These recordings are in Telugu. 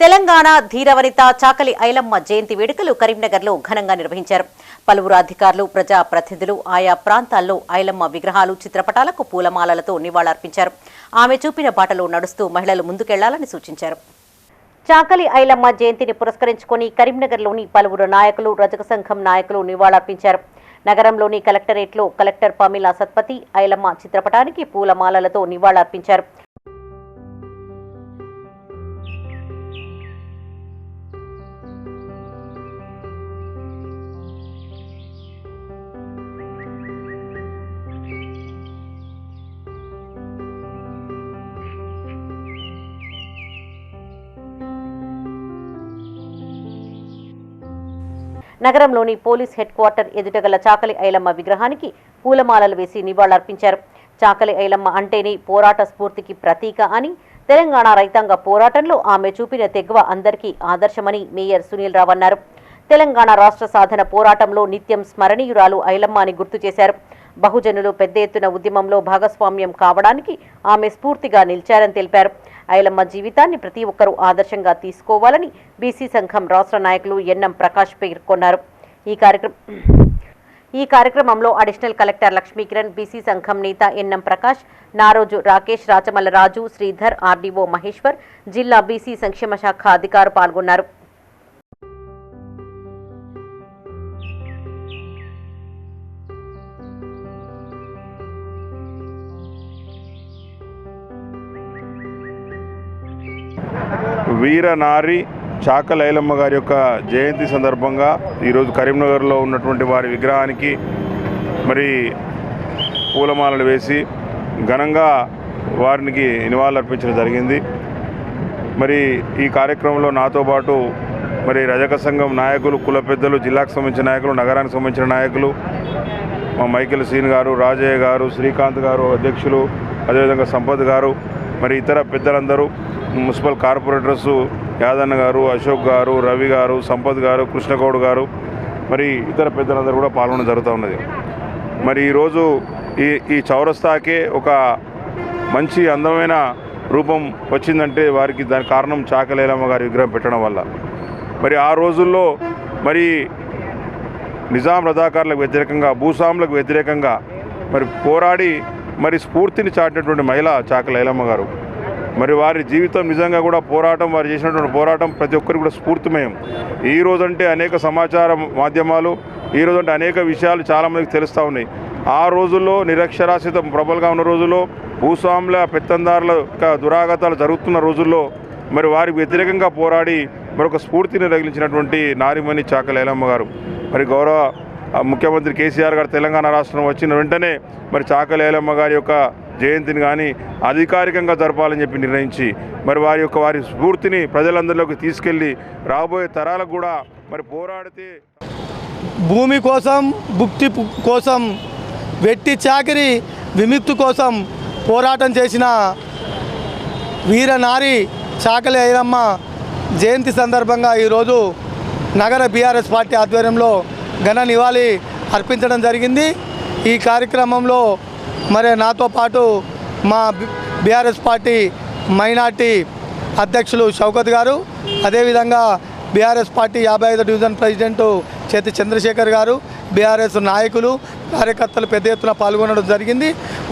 తెలంగాణ ధీరవనిత చాకలి ఐలమ్మ జయంతి వేడుకలు కరీంనగర్లో ఘనంగా నిర్వహించారు. పలువురు అధికారులు ప్రజాప్రతినిధులు ఆయా ప్రాంతాల్లో ఐలమ్మ విగ్రహాలు చిత్రపటాలకు పూలమాలలతో నివాళులర్పించారు. ఆమె చూపిన బాటలో నడుస్తూ మహిళలు ముందుకెళ్ళాలని సూచించారు. చాకలి ఐలమ్మ జయంతిని పురస్కరించుకొని కరీంనగర్లోని పలువురు నాయకులు రజక సంఘం నాయకులు నివాళులర్పించారు. నగరంలోని కలెక్టరేట్లో కలెక్టర్ పమిలా సత్పతి ఐలమ్మ చిత్రపటానికి పూలమాలలతో నివాళులర్పించారు. నగరంలోని పోలీస్ హెడ్ క్వార్టర్ ఎదుటగల చాకలి ఐలమ్మ విగ్రహానికి పూలమాలలు వేసి నివాళులర్పించారు. చాకలి ఐలమ్మ అంటేనే పోరాట స్ఫూర్తికి ప్రతీక అని తెలంగాణ రైతాంగ పోరాటంలో ఆమె చూపిన తెగువ అందరికీ ఆదర్శమని మేయర్ సునీల్ రావు అన్నారు తెలంగాణ రాష్ట్ర సాధన పోరాటంలో నిత్యం స్మరణీయురాలు ఐలమ్మ అని గుర్తు చేశారు. బహుజనులు పెద్ద ఎత్తున ఉద్యమంలో భాగస్వామ్యం కావడానికి ఆమె స్ఫూర్తిగా నిలిచారని తెలిపారు. ఐలమ్మ జీవితాన్ని ప్రతి ఒక్కరూ ఆదర్శంగా తీసుకోవాలని బీసీ సంఘం రాష్ట్ర నాయకులు ఎన్ఎం ప్రకాష్ పేర్కొన్నారు ఈ కార్యక్రమం ఈ కార్యక్రమంలో అడిషనల్ కలెక్టర్ లక్ష్మీకిరణ్ బీసీ సంఘం నేత ఎన్ఎం ప్రకాష్ నారోజు రాకేష్ రాచమల్లరాజు శ్రీధర్ ఆర్డీఓ మహేశ్వర్ జిల్లా బీసీ సంక్షేమ శాఖ అధికారులు పాల్గొన్నారు. వీరనారి చాక లైలమ్మ గారి యొక్క జయంతి సందర్భంగా ఈరోజు కరీంనగర్లో ఉన్నటువంటి వారి విగ్రహానికి మరి పూలమాలలు వేసి ఘనంగా వారికి నివాళులర్పించడం జరిగింది. మరి ఈ కార్యక్రమంలో నాతో పాటు మరి రజక సంఘం నాయకులు కుల పెద్దలు జిల్లాకు సంబంధించిన నాయకులు నగరానికి సంబంధించిన నాయకులు మా మైకేల్ సీన్ గారు రాజయ్య గారు శ్రీకాంత్ గారు అధ్యక్షులు అదేవిధంగా సంపత్ గారు మరి ఇతర పెద్దలందరూ మున్సిపల్ కార్పొరేటర్స్ యాదన్న గారు అశోక్ గారు రవి గారు సంపత్ గారు కృష్ణగౌడ్ గారు మరి ఇతర పెద్దలందరూ కూడా పాల్గొనడం జరుగుతూ ఉన్నది. మరి ఈరోజు ఈ ఈ చౌరస్తాకే ఒక మంచి అందమైన రూపం వచ్చిందంటే వారికి దాని కారణం చాకలేలమ్మ గారి విగ్రహం పెట్టడం వల్ల. మరి ఆ రోజుల్లో మరి నిజాం రజాకారులకు వ్యతిరేకంగా భూస్వాములకు వ్యతిరేకంగా మరి పోరాడి మరి స్ఫూర్తిని చాటినటువంటి మహిళ చాకలేలమ్మ గారు. మరి వారి జీవితం నిజంగా కూడా పోరాటం వారు చేసినటువంటి పోరాటం ప్రతి ఒక్కరికి కూడా స్ఫూర్తిమయం. ఈ రోజంటే అనేక సమాచార మాధ్యమాలు ఈ రోజంటే అనేక విషయాలు చాలామందికి తెలుస్తూ ఉన్నాయి. ఆ రోజుల్లో నిరక్షరాస్యత ప్రబలంగా ఉన్న రోజుల్లో భూస్వాముల పెత్తందారుల దురాగతాలు జరుగుతున్న రోజుల్లో మరి వారికి వ్యతిరేకంగా పోరాడి మరొక స్ఫూర్తిని రగిలించినటువంటి నారిమణి చాక లైలమ్మ గారు. మరి గౌరవ ముఖ్యమంత్రి కేసీఆర్ గారు తెలంగాణ రాష్ట్రం వచ్చిన వెంటనే మరి చాక లైలమ్మ గారి యొక్క జయంతిని కానీ అధికారికంగా జరపాలని చెప్పి నిర్ణయించి మరి వారి యొక్క వారి స్ఫూర్తిని ప్రజలందరిలోకి తీసుకెళ్ళి రాబోయే తరాలకు కూడా మరి పోరాడితే భూమి కోసం భుక్తి కోసం వెట్టి చాకిరి విముక్తి కోసం పోరాటం చేసిన వీరనారి చాకలి ఐరమ్మ జయంతి సందర్భంగా ఈరోజు నగర బీఆర్ఎస్ పార్టీ ఆధ్వర్యంలో ఘన నివాళి అర్పించడం జరిగింది. ఈ కార్యక్రమంలో మరి నాతో పాటు మా బీఆర్ఎస్ పార్టీ మైనార్టీ అధ్యక్షులు షౌకత్ గారు అదేవిధంగా బీఆర్ఎస్ పార్టీ యాభై ఐదు డివిజన్ ప్రెసిడెంట్ చేతి చంద్రశేఖర్ గారు బీఆర్ఎస్ నాయకులు కార్యకర్తలు పెద్ద ఎత్తున పాల్గొనడం జరిగింది.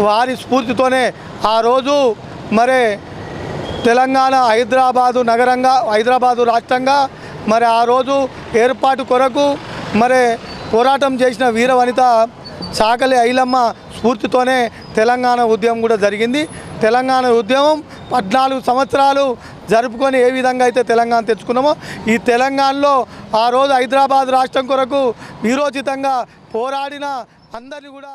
వారి స్ఫూర్తితోనే ఆ రోజు మరి తెలంగాణ హైదరాబాదు నగరంగా హైదరాబాదు రాష్ట్రంగా మరి ఆ రోజు ఏర్పాటు కొరకు మరి పోరాటం చేసిన వీర వనిత చాకలి ఐలమ్మ స్ఫూర్తితోనే తెలంగాణ ఉద్యమం కూడా జరిగింది. తెలంగాణ ఉద్యమం పద్నాలుగు సంవత్సరాలు జరుపుకొని ఏ విధంగా అయితే తెలంగాణ తెచ్చుకున్నామో ఈ తెలంగాణలో ఆ రోజు హైదరాబాద్ రాష్ట్రం కొరకు వీరోచితంగా పోరాడిన అందరినీ కూడా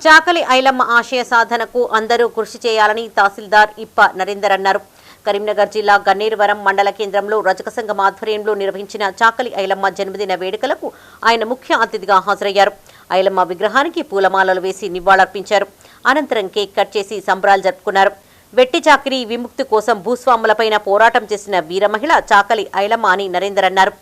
చాకలి ఐలమ్మ ఆశయ సాధనకు అందరూ కృషి చేయాలని తహసీల్దార్ ఇప్ప నరేందర్ అన్నారు. కరీంనగర్ జిల్లా గన్నేరువరం మండల కేంద్రంలో రజక సంఘం ఆధ్వర్యంలో నిర్వహించిన చాకలి ఐలమ్మ జన్మదిన వేడుకలకు ఆయన ముఖ్య అతిథిగా హాజరయ్యారు. ఐలమ్మ విగ్రహానికి పూలమాలలు వేసి నివాళులర్పించారు. అనంతరం కేక్ కట్ చేసి సంబరాలు జరుపుకున్నారు. వెట్టి చాకరి విముక్తి కోసం భూస్వాములపైన పోరాటం చేసిన వీర మహిళ చాకలి ఐలమ్మ అని నరేందర్ అన్నారు.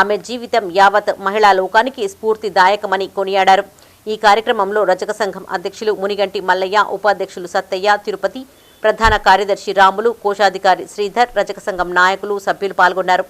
ఆమె జీవితం యావత్ మహిళా లోకానికి స్ఫూర్తిదాయకమని కొనియాడారు. ఈ కార్యక్రమంలో రజక సంఘం అధ్యక్షులు మునిగంటి మల్లయ్య ఉపాధ్యక్షులు సత్తయ్య తిరుపతి ప్రధాన కార్యదర్శి రాములు కోశాధికారి శ్రీధర్ రజక సంఘం నాయకులు సభ్యులు పాల్గొన్నారు.